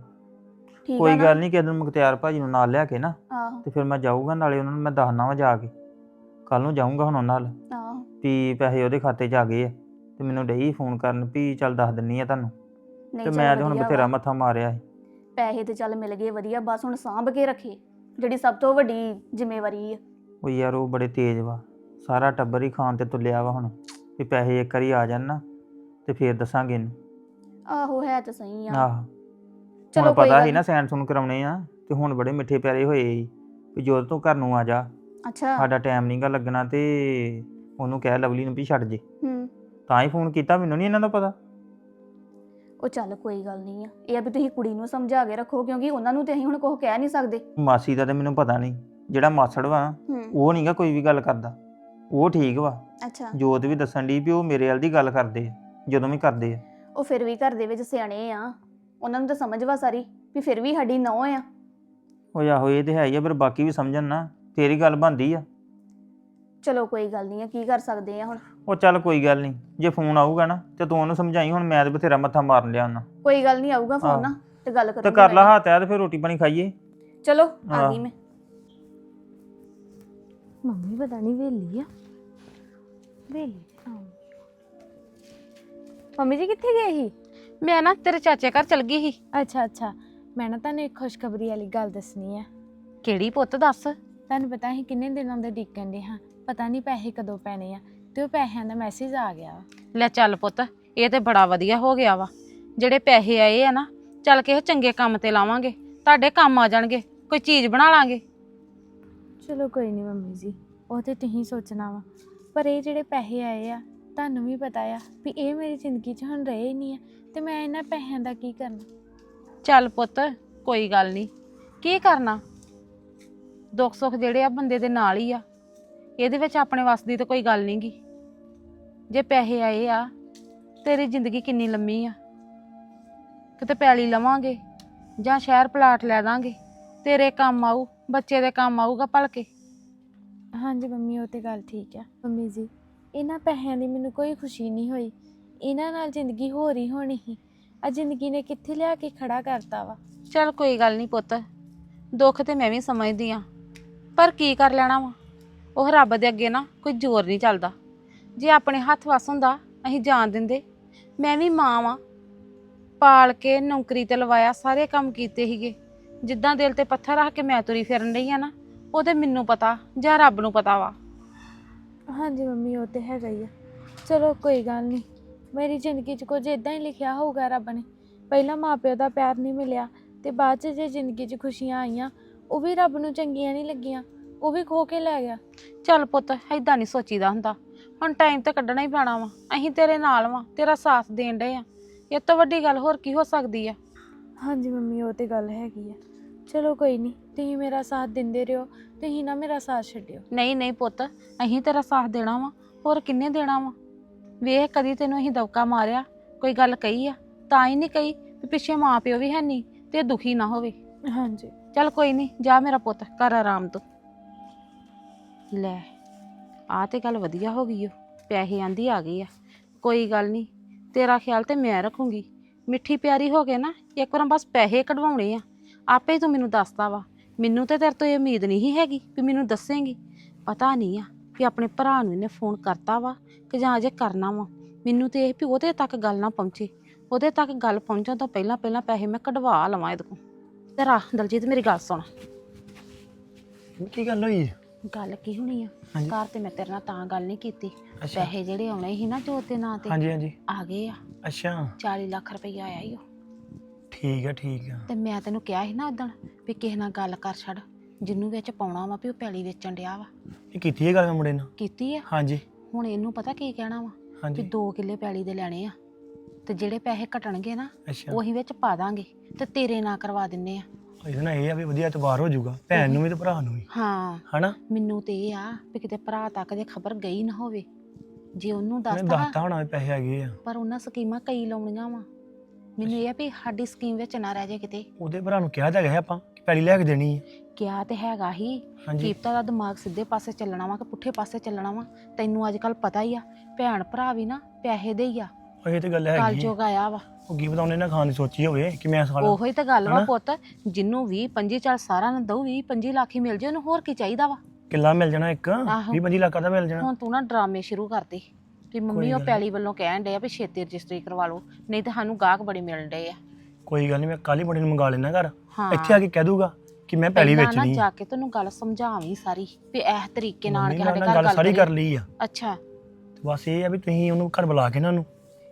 ਠੀਕ ਆ ਕੋਈ ਨਾ? ਗੱਲ ਨਹੀਂ ਕਿਸੇ ਦਿਨ ਮੁਖਤਿਆਰ ਭਾਜੀ ਨੂੰ ਨਾਲ ਲਿਆ ਕੇ ਨਾ ਆਹੋ। ਤੇ ਫਿਰ ਮੈਂ ਜਾਊਗਾ ਨਾਲੇ ਉਹਨਾਂ ਨੂੰ ਮੈਂ ਦੱਸਣਾ ਵਾ ਜਾ ਕੇ। ਕੱਲ ਨੂੰ ਜਾਊਂਗਾ ਹੁਣ ਉਹਨਾਂ ਨਾਲ ਆਹੋ। ਵੀ ਪੈਸੇ ਉਹਦੇ ਖਾਤੇ 'ਚ ਆ ਗਏ ਆ। ਤੇ ਮੈਨੂੰ ਡਈ ਫੋਨ ਕਰਨ ਵੀ ਚੱਲ ਦੱਸ ਦਿੰਨੀ ਆ ਤੁਹਾਨੂੰ। ਨਹੀਂ ਤੇ ਚੱਲ ਮੈਂ ਤੇ ਹੁਣ ਵਧੀਆ ਬਥੇਰਾ। ਮੱਥਾ ਮਾਰਿਆ ਸੀ। ਪੈਸੇ ਤੇ ਚੱਲ ਮਿਲ ਗਏ ਵਧੀਆ ਬਸ ਹੁਣ ਸਾਂਭ ਕੇ ਰੱਖੇ ਜਿਹੜੀ ਸਭ ਤੋਂ ਵੱਡੀ ਜ਼ਿੰਮੇਵਾਰੀ ਆ। ਉਹ ਯਾਰ ਉਹ ਬੜੇ ਤੇਜ਼ ਵਾ ਸਾਰਾ ਟੱਬਰ ਹੀ ਖਾਣ ਤੇ ਤੁਲਿਆ ਵਾ ਹੁਣ ਵੀ ਪੈਸੇ ਇੱਕ ਵਾਰੀ ਆ ਜਾਣ ਨਾ ਤੇ ਫੇਰ ਦੱਸਾਂਗੇ ਇਹਨੂੰ। ਆਹੋ ਹੈ ਤਾਂ ਸਹੀ ਆ। ਆਹ ਚਲੋ ਹੁਣ ਕੋਈ ਪਤਾ ਗੱਲ ਸੀ ਨਾ ਸੈਨ ਸੁਨ ਕਰਾਉਣੇ ਆ ਤੇ ਹੁਣ ਬੜੇ ਮਿੱਠੇ ਪਿਆਰੇ ਹੋਏ ਸੀ ਵੀ ਜਦੋਂ ਤੂੰ ਘਰ ਨੂੰ ਆ ਜਾ। ਅੱਛਾ। ਸਾਡਾ ਟਾਈਮ ਨਹੀਂਗਾ ਲੱਗਣਾ ਤੇ ਉਹਨੂੰ ਕਹਿ ਲਵਲੀ ਨੂੰ ਵੀ ਛੱਡ ਜੇ। ਹੂੰ। ਤਾਂ ਹੀ ਫੋਨ ਕੀਤਾ ਮੈਨੂੰ ਨਹੀਂ ਇਹਨਾਂ ਦਾ ਪਤਾ। ਉਹ ਚੱਲ ਕੋਈ ਗੱਲ ਨਹੀਂ ਆ। ਇਹ ਆ ਵੀ ਤੁਸੀਂ ਕੁੜੀ ਨੂੰ ਸਮਝਾ ਕੇ ਰੱਖੋ ਕਿਉਂਕਿ ਉਹਨਾਂ ਨੂੰ ਤੇ ਅਸੀਂ ਹੁਣ ਕੁਝ ਕਹਿ ਨਹੀਂ ਸਕਦੇ। ਮਾਸੀ ਦਾ ਤੇ ਮੈਨੂੰ ਪਤਾ ਨਹੀਂ ਜਿਹੜਾ ਮਾਸੜ ਵਾ ਹੂੰ। ਉਹ ਨਹੀਂਗਾ ਕੋਈ ਵੀ ਗੱਲ ਕਰਦਾ। ਉਹ ਠੀਕ ਵਾ। ਅੱਛਾ। ਜੋਤ ਵੀ ਦੱਸਣ ਦੀ ਵੀ ਉਹ ਮੇਰੇ ਵੱਲ ਦੀ ਗੱਲ ਕਰਦੇ ਆ ਜਦੋਂ ਵੀ ਕਰਦੇ ਆ। ਉਹ ਫਿਰ ਵੀ ਘਰ ਦੇ ਵਿੱਚ ਸਿਆਣੇ ਆ। ਉਹਨਾਂ ਨੂੰ ਤਾਂ ਸਮਝ ਵਾ ਸਾਰੀ ਵੀ ਫਿਰ ਵੀ ਸਾਡੀ ਨੌ ਆ। ਉਹ ਆਹੋ ਇਹ ਤੇ ਹੈ ਹੀ ਆ ਪਰ ਬਾਕੀ ਵੀ ਸਮਝਣ ਨਾ ਤੇਰੀ ਗੱਲ ਬੰਦੀ ਆ। ਚਲੋ ਕੋਈ ਗੱਲ ਨਹੀਂ ਆ ਕੀ ਕਰ ਸਕਦੇ ਆ ਹੁਣ? ਉਹ ਚੱਲ ਕੋਈ ਗੱਲ ਨਹੀਂ ਜੇ ਫੋਨ ਆਊਗਾ ਨਾ ਤੇ ਤੂੰ ਉਹਨੂੰ ਸਮਝਾਈ ਹੁਣ ਮੈਂ ਤੇ ਬਥੇਰਾ ਮੱਥਾ ਮਾਰਨ ਲਿਆ ਉਹਨਾਂ। ਕੋਈ ਗੱਲ ਨਹੀਂ ਆਊਗਾ। ਫੋਨ ਨਾ ਤੇ ਗੱਲ ਤੇ ਕਰ ਲਾ। ਹੱਥ ਆ ਤੇ ਫਿਰ ਰੋਟੀ ਪਾਣੀ ਖਾਈਏ। ਚਲੋ ਆ। ਗਈ ਮੈਂ। ਮੰਮੀ ਪਤਾ ਨਹੀਂ ਵੇਲੀ ਆ। ਵੇਲੀ ਹਾਂ ਮੰਮੀ ਜੀ ਕਿੱਥੇ ਗਏ ਸੀ? ਮੈਂ ਨਾ ਤੇਰੇ ਚਾਚੇ ਘਰ ਚਲ ਗਈ ਸੀ। ਅੱਛਾ ਅੱਛਾ। ਮੈਂ ਨਾ ਤੁਹਾਨੂੰ ਇੱਕ ਖੁਸ਼ਖਬਰੀ ਵਾਲੀ ਗੱਲ ਦੱਸਣੀ ਆ। ਕਿਹੜੀ ਪੁੱਤ ਦੱਸ? ਤੁਹਾਨੂੰ ਪਤਾ ਹੈ ਕਿੰਨੇ ਦਿਨਾਂ ਦਾ ਡਿੱਕਣ ਦੇ ਹਾਂ। ਪਤਾ ਨਹੀਂ ਪੈਸੇ ਕਦੋਂ ਪੈਣੇ ਆ। ਤੇ ਉਹ ਪੈਸਿਆਂ ਦਾ ਮੈਸੇਜ ਆ ਗਿਆ ਲੈ ਚੱਲ ਪੁੱਤ ਇਹ ਤੇ ਬੜਾ ਵਧੀਆ ਹੋ ਗਿਆ ਵਾ। ਜਿਹੜੇ ਪੈਸੇ ਆਏ ਆ ਨਾ ਚੱਲ ਕਿਸੇ ਚੰਗੇ ਕੰਮ ਤੇ ਲਾਵਾਂਗੇ। ਤੁਹਾਡੇ ਕੰਮ ਆ ਜਾਣਗੇ ਕੋਈ ਚੀਜ਼ ਬਣਾ ਲਾਂਗੇ। ਚਲੋ ਕੋਈ ਨਹੀਂ ਮੰਮੀ ਜੀ ਉਹ ਤੇ ਤੁਸੀਂ ਸੋਚਣਾ ਵਾ। ਪਰ ਇਹ ਜਿਹੜੇ ਪੈਸੇ ਆਏ ਆ ਤੁਹਾਨੂੰ ਵੀ ਪਤਾ ਆ ਵੀ ਇਹ ਮੇਰੀ ਜ਼ਿੰਦਗੀ 'ਚ ਹੁਣ ਰਹੇ ਹੀ ਨਹੀਂ ਆ ਤੇ ਮੈਂ ਇਹਨਾਂ ਪੈਸਿਆਂ ਦਾ ਕੀ ਕਰਨਾ? ਚੱਲ ਪੁੱਤ ਕੋਈ ਗੱਲ ਨਹੀਂ ਕੀ ਕਰਨਾ? ਦੁੱਖ ਸੁੱਖ ਜਿਹੜੇ ਆ ਬੰਦੇ ਦੇ ਨਾਲ ਹੀ ਆ। ਇਹਦੇ ਵਿੱਚ ਆਪਣੇ ਵੱਸ ਦੀ ਤਾਂ ਕੋਈ ਗੱਲ ਨਹੀਂਗੀ ਜੇ ਪੈਸੇ ਆਏ ਆ ਤੇਰੀ ਜ਼ਿੰਦਗੀ ਕਿੰਨੀ ਲੰਮੀ ਆ। ਕਿਤੇ ਪੈਲੀ ਲਵਾਂਗੇ ਜਾਂ ਸ਼ਹਿਰ ਪਲਾਟ ਲੈ ਦਾਂਗੇ ਤੇਰੇ ਕੰਮ ਆਊ ਬੱਚੇ ਦੇ ਕੰਮ ਆਊਗਾ ਭਲਕੇ। ਹਾਂਜੀ ਮੰਮੀ ਉਹ ਤੇ ਗੱਲ ਠੀਕ ਆ। ਮੰਮੀ ਜੀ ਇਹਨਾਂ ਪੈਸਿਆਂ ਦੀ ਮੈਨੂੰ ਕੋਈ ਖੁਸ਼ੀ ਨਹੀਂ ਹੋਈ। ਇਹਨਾਂ ਨਾਲ ਜ਼ਿੰਦਗੀ ਹੋਰ ਹੀ ਹੋਣੀ ਸੀ। ਆ ਜ਼ਿੰਦਗੀ ਨੇ ਕਿੱਥੇ ਲਿਆ ਕੇ ਖੜਾ ਕਰਤਾ ਵਾ? ਚੱਲ ਕੋਈ ਗੱਲ ਨਹੀਂ ਪੁੱਤ ਦੁੱਖ ਤੇ ਮੈਂ ਵੀ ਸਮਝਦੀ ਆ। ਪਰ ਕੀ ਕਰ ਲੈਣਾ ਵਾ? ਉਹ ਰੱਬ ਦੇ ਅੱਗੇ ਨਾ ਕੋਈ ਜ਼ੋਰ ਨਹੀਂ ਚੱਲਦਾ। ਜੇ ਆਪਣੇ ਹੱਥ ਵਸ ਹੁੰਦਾ ਅਸੀਂ ਜਾਣ ਦਿੰਦੇ। ਮੈਂ ਵੀ ਮਾਂ ਵਾਂ। ਪਾਲ ਕੇ ਨੌਕਰੀ ਤੇ ਲਵਾਇਆ ਸਾਰੇ ਕੰਮ ਕੀਤੇ ਸੀਗੇ। ਜਿੱਦਾਂ ਦਿਲ ਤੇ ਪੱਥਰ ਰੱਖ ਕੇ ਮੈਂ ਤੁਰੀ ਫਿਰਨ ਰਹੀ ਆ ਨਾ ਉਹ ਤੇ ਮੈਨੂੰ ਪਤਾ ਜਾਂ ਰੱਬ ਨੂੰ ਪਤਾ ਵਾ। ਹਾਂਜੀ ਮੰਮੀ ਉਹ ਤੇ ਹੈਗਾ ਹੀ ਆ। ਚਲੋ ਕੋਈ ਗੱਲ ਨਹੀਂ। ਮੇਰੀ ਜ਼ਿੰਦਗੀ 'ਚ ਕੁਝ ਇਦਾਂ ਹੀ ਲਿਖਿਆ ਹੋਊਗਾ ਰੱਬ ਨੇ। ਪਹਿਲਾਂ ਮਾਪਿਓ ਦਾ ਪਿਆਰ ਨਹੀਂ ਮਿਲਿਆ ਤੇ ਬਾਅਦ 'ਚ ਜੇ ਜ਼ਿੰਦਗੀ 'ਚ ਖੁਸ਼ੀਆਂ ਆਈਆਂ ਉਹ ਵੀ ਰੱਬ ਨੂੰ ਚੰਗੀਆਂ ਨਹੀਂ ਲੱਗੀਆਂ ਉਹ ਵੀ ਖੋ ਕੇ ਲੈ ਗਿਆ। ਚੱਲ ਪੁੱਤ ਐਦਾਂ ਨਹੀਂ ਸੋਚੀਦਾ ਹੁੰਦਾ। ਹੁਣ ਟਾਈਮ ਤੇ ਕੱਢਣਾ ਹੀ ਪੈਣਾ ਵਾ। ਅਸੀਂ ਤੇਰੇ ਨਾਲ ਵਾਂ ਤੇਰਾ ਸਾਥ ਦੇਣ ਡਏ ਆ। ਇਹ ਤੋਂ ਵੱਡੀ ਗੱਲ ਹੋਰ ਕੀ ਹੋ ਸਕਦੀ ਆ? ਹਾਂਜੀ ਮੰਮੀ ਉਹ ਤੇ ਗੱਲ ਹੈਗੀ ਆ। ਚਲੋ ਕੋਈ ਨਹੀਂ ਤੁਸੀਂ ਮੇਰਾ ਸਾਥ ਦਿੰਦੇ ਰਹੋ ਤੁਸੀਂ ਨਾ ਮੇਰਾ ਸਾਥ ਛੱਡਿਓ। ਨਹੀਂ ਨਹੀਂ ਪੁੱਤ ਅਸੀਂ ਤੇਰਾ ਸਾਥ ਦੇਣਾ ਵਾ ਹੋਰ ਕਿੰਨੇ ਦੇਣਾ ਵਾ? ਵੇਖ ਕਦੀ ਤੈਨੂੰ ਅਸੀਂ ਦਵਕਾ ਮਾਰਿਆ ਕੋਈ ਗੱਲ ਕਹੀ ਆ ਤਾਂ ਹੀ ਨਹੀਂ ਕਹੀ ਵੀ ਪਿੱਛੇ ਮਾਂ ਪਿਓ ਵੀ ਹੈ ਨਹੀਂ ਤੇ ਦੁਖੀ ਨਾ ਹੋਵੇ। ਹਾਂਜੀ। ਚੱਲ ਕੋਈ ਨਹੀਂ ਜਾ ਮੇਰਾ ਪੁੱਤ ਕਰ ਆਰਾਮ ਤੂੰ। ਲੈ। ਆਹ ਤੇ ਗੱਲ ਵਧੀਆ ਹੋ ਗਈ ਓ, ਪੈਸੇ ਆਂਦੀ ਆ ਗਈ ਆ। ਕੋਈ ਗੱਲ ਨਹੀਂ ਤੇਰਾ ਖਿਆਲ ਤੇ ਮੈਂ ਰੱਖੂੰਗੀ। ਮਿੱਠੀ ਪਿਆਰੀ ਹੋ ਗਏ ਨਾ, ਇੱਕ ਵਾਰ ਬਸ ਪੈਸੇ ਕਢਵਾਉਣੇ ਆ। ਆਪੇ ਹੀ ਤੂੰ ਮੈਨੂੰ ਦੱਸਦਾ ਵਾ। ਮੈਨੂੰ ਤੇ ਤੇਰੇ ਤੋਂ ਇਹ ਉਮੀਦ ਨਹੀਂ ਹੈਗੀ ਵੀ ਮੈਨੂੰ ਦੱਸੇਂਗੀ। ਪਤਾ ਨਹੀਂ ਆ ਵੀ ਆਪਣੇ ਭਰਾ ਨੂੰ ਇਹਨੇ ਫੋਨ ਕਰਤਾ ਵਾ ਕਿ ਜਾਂ ਅਜੇ ਕਰਨਾ ਵਾ। ਮੈਨੂੰ ਤੇ ਇਹ ਵੀ ਉਹਦੇ ਤੱਕ ਗੱਲ ਨਾ ਪਹੁੰਚੇ। ਉਹਦੇ ਤੱਕ ਗੱਲ ਪਹੁੰਚਣ ਤੋਂ ਪਹਿਲਾਂ ਪਹਿਲਾਂ ਪੈਸੇ ਮੈਂ ਕਢਵਾ ਲਵਾਂ ਇਹਦੇ ਕੋਲ। ਤੇਰਾ ਦਲਜੀਤ, ਮੇਰੀ ਗੱਲ ਸੁਣ। ਕੀ ਗੱਲ ਹੋਈ? ਗੱਲ ਕੀ ਹੋਣੀ ਆ? ਹਾਂਜੀ। ਘਰ ਤੇ ਮੈਂ ਤੇਰੇ ਨਾਲ ਤਾਂ ਗੱਲ ਨਹੀਂ ਕੀਤੀ। ਅੱਛਾ। ਪੈਸੇ ਜਿਹੜੇ ਆਉਣੇ ਸੀ ਨਾ ਜੋਤ ਦੇ ਨਾਂ ਤੇ ਹਾਂਜੀ ਹਾਂਜੀ। ਆ ਗਏ ਆ। ਅੱਛਾ। 40 ਲੱਖ ਰੁਪਈਆ ਆਇਆ ਈ ਓ। ਠੀਕ ਆ ਠੀਕ ਆ। ਤੇ ਮੈਂ ਤੈਨੂੰ ਕਿਹਾ ਸੀ ਨਾ ਉਦੋਂ ਵੀ ਕਿਸੇ ਨਾਲ ਗੱਲ ਕਰ ਛੱਡ। ਜਿੰਨੂੰ ਵਿੱਚ ਪਾਉਣਾ ਵਾ ਵੀ ਉਹ ਪੈਲੀ ਵੇਚਣ ਡਿਆ ਵਾ। ਇਹ ਕੀਤੀ ਹੈ ਗੱਲ ਮੈਂ ਮੁੰਡੇ ਨਾਲ? ਕੀਤੀ ਆ? ਹਾਂਜੀ। ਹੁਣ ਇਹਨੂੰ ਪਤਾ ਕੀ ਕਹਿਣਾ ਵਾ? ਵੀ ਹਾਂਜੀ 2 ਕਿੱਲੇ ਪੈਲੀ ਦੇ ਲੈਣੇ ਆ। ਤੇ ਜਿਹੜੇ ਪੈਸੇ ਘਟਣਗੇ ਨਾ ਅੱਛਾ। ਉਹੀ ਵਿੱਚ ਪਾ ਦਾਂਗੇ। ਤੇ ਤੇਰੇ ਨਾਂ ਕਰਵਾ ਦਿੰਨੇ ਆ। ਇਹਦੇ ਨਾਲ ਇਹ ਆ ਵੀ ਵਧੀਆ ਇਤਬਾਰ ਹੋ ਜਾਊਗਾ ਭੈਣ ਨੂੰ ਵੀ ਤੇ ਭਰਾ ਨੂੰ ਵੀ। ਹਾਂ। ਹਨਾ? ਮੈਨੂੰ ਤੇ ਇਹ ਆ ਵੀ ਕਿਤੇ ਭਰਾ ਤੱਕ ਜੇ ਖਬਰ ਗਈ ਨਾ ਹੋਵੇ ਜੇ ਉਹਨੂੰ ਉਹਨੇ ਦੱਸਤਾ ਦੱਸਤਾ ਹੋਣਾ ਵੀ ਪੈਸੇ ਹੈਗੇ ਆ। ਪਰ ਉਹਨਾਂ ਸਕੀਮਾਂ ਕਈ ਲਾਉਣੀਆਂ ਵਾ। ਮੈਨੂੰ ਇਹ ਆ ਵੀ ਸਾਡੀ ਸਕੀਮ ਵਿੱਚ ਨਾ ਰਹਿ ਜਾਏ ਕਿਤੇ। ਉਹਦੇ ਭਰਾ ਨੂੰ ਕਿਹਾ ਤਾਂ ਗਿਆ ਆਪਾਂ ਕਿ ਪੈਲੀ ਲੈ ਕੇ ਦੇਣੀ ਹੈ ਕਿਹਾ ਤੇ ਹੈਗਾ ਹੀ ਹਾਂਜੀ। ਕੀਪਤਾ ਦਾ ਦਿਮਾਗ ਸਿੱਧੇ ਪਾਸੇ ਚੱਲਣਾ ਵਾ ਕਿ ਪੁੱਠੇ ਪਾਸੇ ਚੱਲਣਾ ਵਾ। ਤੈਨੂੰ ਅੱਜ ਕੱਲ ਪਤਾ ਹੀ ਆ ਭੈਣ ਭਰਾ ਵੀ ਨਾ ਪੈਸੇ ਦੇ ਹੀ ਆ। ਇਹ ਤੇ ਗੱਲ ਹੈਗੀ ਆ। ਜੋਗ ਆਇਆ ਵਾ। ਉਹ ਕੀ ਪਤਾ ਉਹਨੇ ਨਾ ਖਾਣ ਦੀ ਸੋਚੀ ਹੋਵੇ ਕਿ ਮੈਂ ਸਾਲਾ ਉਹੋ ਹੀ ਤਾਂ ਗੱਲ ਵਾ ਹਨਾ? ਪੁੱਤ ਜਿੰਨੂੰ 20 25 ਚੱਲ ਸਾਰਾ ਨਾ ਦਊ 20 25 ਲੱਖ ਹੀ ਮਿਲ ਜੇ ਉਹਨੂੰ ਹੋਰ ਕੀ ਚਾਹੀਦਾ ਵਾ? ਕਿੱਲਾ ਮਿਲ ਜਾਣਾ ਇੱਕ ਆਹੋ। 20 25 ਲੱਖ ਦਾ ਮਿਲ ਜਾਣਾ। ਹੁਣ ਤੂੰ ਨਾ ਡਰਾਮੇ ਸ਼ੁਰੂ ਕਰ ਦੇ ਕਿ ਮੰਮੀ ਉਹ ਪੈਲੀ ਵੱਲੋਂ ਕਹਿਣ ਡਏ ਆ ਵੀ ਛੇਤੀ ਰਜਿਸਟਰੀ ਕਰਵਾ ਲਓ ਨਹੀਂ ਤਾਂ ਸਾਨੂੰ ਗਾਹਕ ਬੜੇ ਮਿਲਣ ਡਏ ਆ। ਕੋਈ ਗੱਲ ਨਹੀਂ ਮੈਂ ਕੱਲ ਹੀ ਮੁੰਡੇ ਨੂੰ ਮੰਗਾ ਲੈਣਾ ਘਰ। ਹਾਂ। ਇੱਥੇ ਆ ਕੇ ਕਹਿ ਦੂਗਾ ਕਿ ਮੈਂ ਪੈਲੀ ਪਹਿਲਾਂ ਨਾ ਵੇਚਣੀ ਜਾ ਕੇ ਤੈਨੂੰ ਗੱਲ ਸਮਝਾਵੀਂ ਸਾਰੀ ਵੀ ਇਹ ਤਰੀਕੇ ਨਾਲ ਮੰਮੀ ਕਿ ਸਾਡੇ ਘਰ ਗੱਲ ਸਾਰੀ ਕਰੀਏ। ਕਰ ਲਈ ਆ। ਅੱਛਾ। ਤੇ ਬਸ ਇਹ ਆ ਵੀ ਤੁਸੀਂ ਉਹਨੂੰ ਘਰ ਬੁਲਾ ਕੇ ਨਾ ਉਹਨੂੰ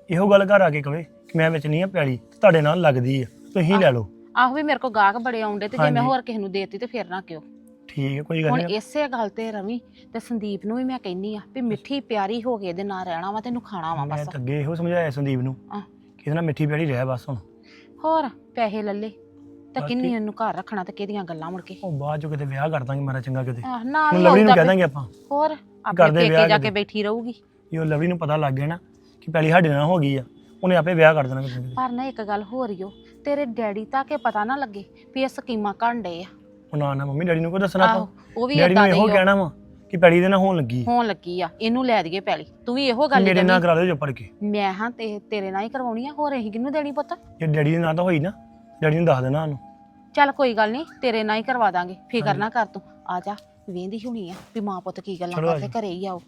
ਇਹੋ ਗੱਲ ਘਰ ਆ ਕੇ ਕਵੇ। ਮੈਂ ਵੇਚਣੀ ਆ ਪੈਲੀ ਤੁਹਾਡੇ ਨਾਲ ਲੱਗਦੀ ਆ। ਤੁਸੀਂ ਲੈ ਲਓ। ਆਹੋ ਵੀ ਮੇਰੇ ਕੋ ਗਾਹਕ ਬੜੇ ਆਉਂਦੇ ਤੇ ਜੇ ਮੈਂ ਹਾਂਜੀ। ਹੋਰ ਕਿਸੇ ਨੂੰ ਦੇਤੀ ਤੇ ਫਿਰ ਨਾ ਕਿਉਂ। ਠੀਕ ਹੈ ਕੋਈ ਗੱਲ ਹੁਣ ਨਹੀਂ। ਇਸੇ ਗੱਲ ਤੇ ਰਵੀ ਤੇ ਸੰਦੀਪ ਨੂੰ ਵੀ ਮੈਂ ਕਹਿੰਨੀ ਆ ਵੀ ਮਿੱਠੀ ਪਿਆਰੀ ਹੋ ਕੇ ਇਹਦੇ ਨਾਲ ਰਹਿਣਾ ਵਾ ਤੈਨੂੰ ਖਾਣਾ ਵਾ ਮੈਂ ਬਸ। ਤਾਂ ਅੱਗੇ ਇਹੋ ਸਮਝਾਇਆ ਸੰਦੀਪ ਨੂੰ ਆਹ। ਕਿ ਇਹਦੇ ਨਾਲ ਮਿੱਠੀ ਪਿਆਰੀ ਰਹਿ ਬਸ ਹੁਣ। ਹੋਰ ਪੈਸੇ ਲੱਲੇ ਤਾਂ ਕਿੰਨੀ ਇਹਨੂੰ ਘਰ ਰੱਖਣਾ ਤੇ ਕਿਹਦੀਆਂ ਗੱਲਾਂ ਮੁੜ ਕੇ? ਉਹ ਬਾਅਦ ਚੋਂ ਕਿਤੇ ਵਿਆਹ ਕਰ ਦਾਂਗੇ ਮਾਰਾ ਚੰਗਾ ਕਿਤੇ। ਆਹ, ਨਾਲ ਹੁਣ ਹੀ ਲਵਲੀ ਨੂੰ ਆਊਗਾ ਕਹਿ। ਦਾਂਗੇ ਆਪਾਂ। ਹੋਰ ਆਪਣੇ ਕਰਦੇ ਪੇਕੇ ਵਿਆਹ ਜਾ ਕੇ। ਬੈਠੀ ਰਹੂਗੀ। ਉਹ ਲਵਲੀ ਨੂੰ ਪਤਾ ਲੱਗ ਗਿਆ ਨਾ ਕਿ ਪਹਿਲੀ ਸਾਡੇ ਨਾਲ ਹੋ ਗਈ ਆ। ਉਹਨੇ ਆਪੇ ਵਿਆਹ ਕਰ ਦੇਣਾ ਕਿਤੇ ਨਾ। ਕਿਤੇ। ਪਰ ਨਾ ਇੱਕ ਗੱਲ ਹੋ ਰਹੀ ਓ ਤੇਰੇ ਡੈਡੀ ਤਾਂ ਕਿ ਪਤਾ ਨਾ ਲੱਗੇ ਵੀ ਇਹ ਸਕੀਮਾਂ ਕਾਂਡੇ ਆ। ਉਹ ਨਾ ਨਾ ਮੰਮੀ ਡੈਡੀ ਨੂੰ ਕੋਈ ਦੱਸਣਾ ਆਹੋ ਆਪਾਂ ਉਹ ਵੀ ਡੈਡੀ ਨੂੰ ਇਦਾਂ ਦੇ ਇਹੋ ਹੀ ਓ। ਕਹਿਣਾ ਵਾ ਕਿ ਪੈਲੀ ਦੇ ਨਾਲ ਹੋਣ ਲੱਗੀ। ਹੋਣ ਲੱਗੀ ਆ ਇਹਨੂੰ ਲੈ ਦਈਏ ਪੈਲੀ। ਤੂੰ ਵੀ ਇਹੋ ਗੱਲ ਮੇਰੇ ਨਾਲ ਕਰਾ ਦਿਓ ਜੋ ਪੜ ਕੇ। ਮੈਂ ਹਾਂ ਤੇ ਤੇਰੇ ਨਾਲ ਹੀ ਕਰਵਾਉਣੀ ਆ ਹੋਰ ਅਸੀਂ ਕਿਹਨੂੰ ਦੇਣੀ ਪੁੱਤ? ਜੇ ਡੈਡੀ ਦੇ ਨਾਂ ਤਾਂ ਹੋਈ ਨਾ ਡੈਡੀ ਨੂੰ ਦੱਸ ਦੇਣਾ ਉਹਨੂੰ। ਚੱਲ ਕੋਈ ਗੱਲ ਨਹੀਂ ਤੇਰੇ ਨਾਲ ਹੀ ਕਰਵਾ ਦਾਂਗੇ। ਫਿਕਰ ਨਾ ਕਰ ਤੂੰ। ਆ ਜਾ ਵੇਂਦੀ ਹੁਣੀ ਆ ਵੀ ਮਾਂ ਪੁੱਤ ਕੀ ਗੱਲਾਂ ਚਲੋ ਆ ਕਰਦੇ। ਘਰੇ ਹੀ ਆਓ।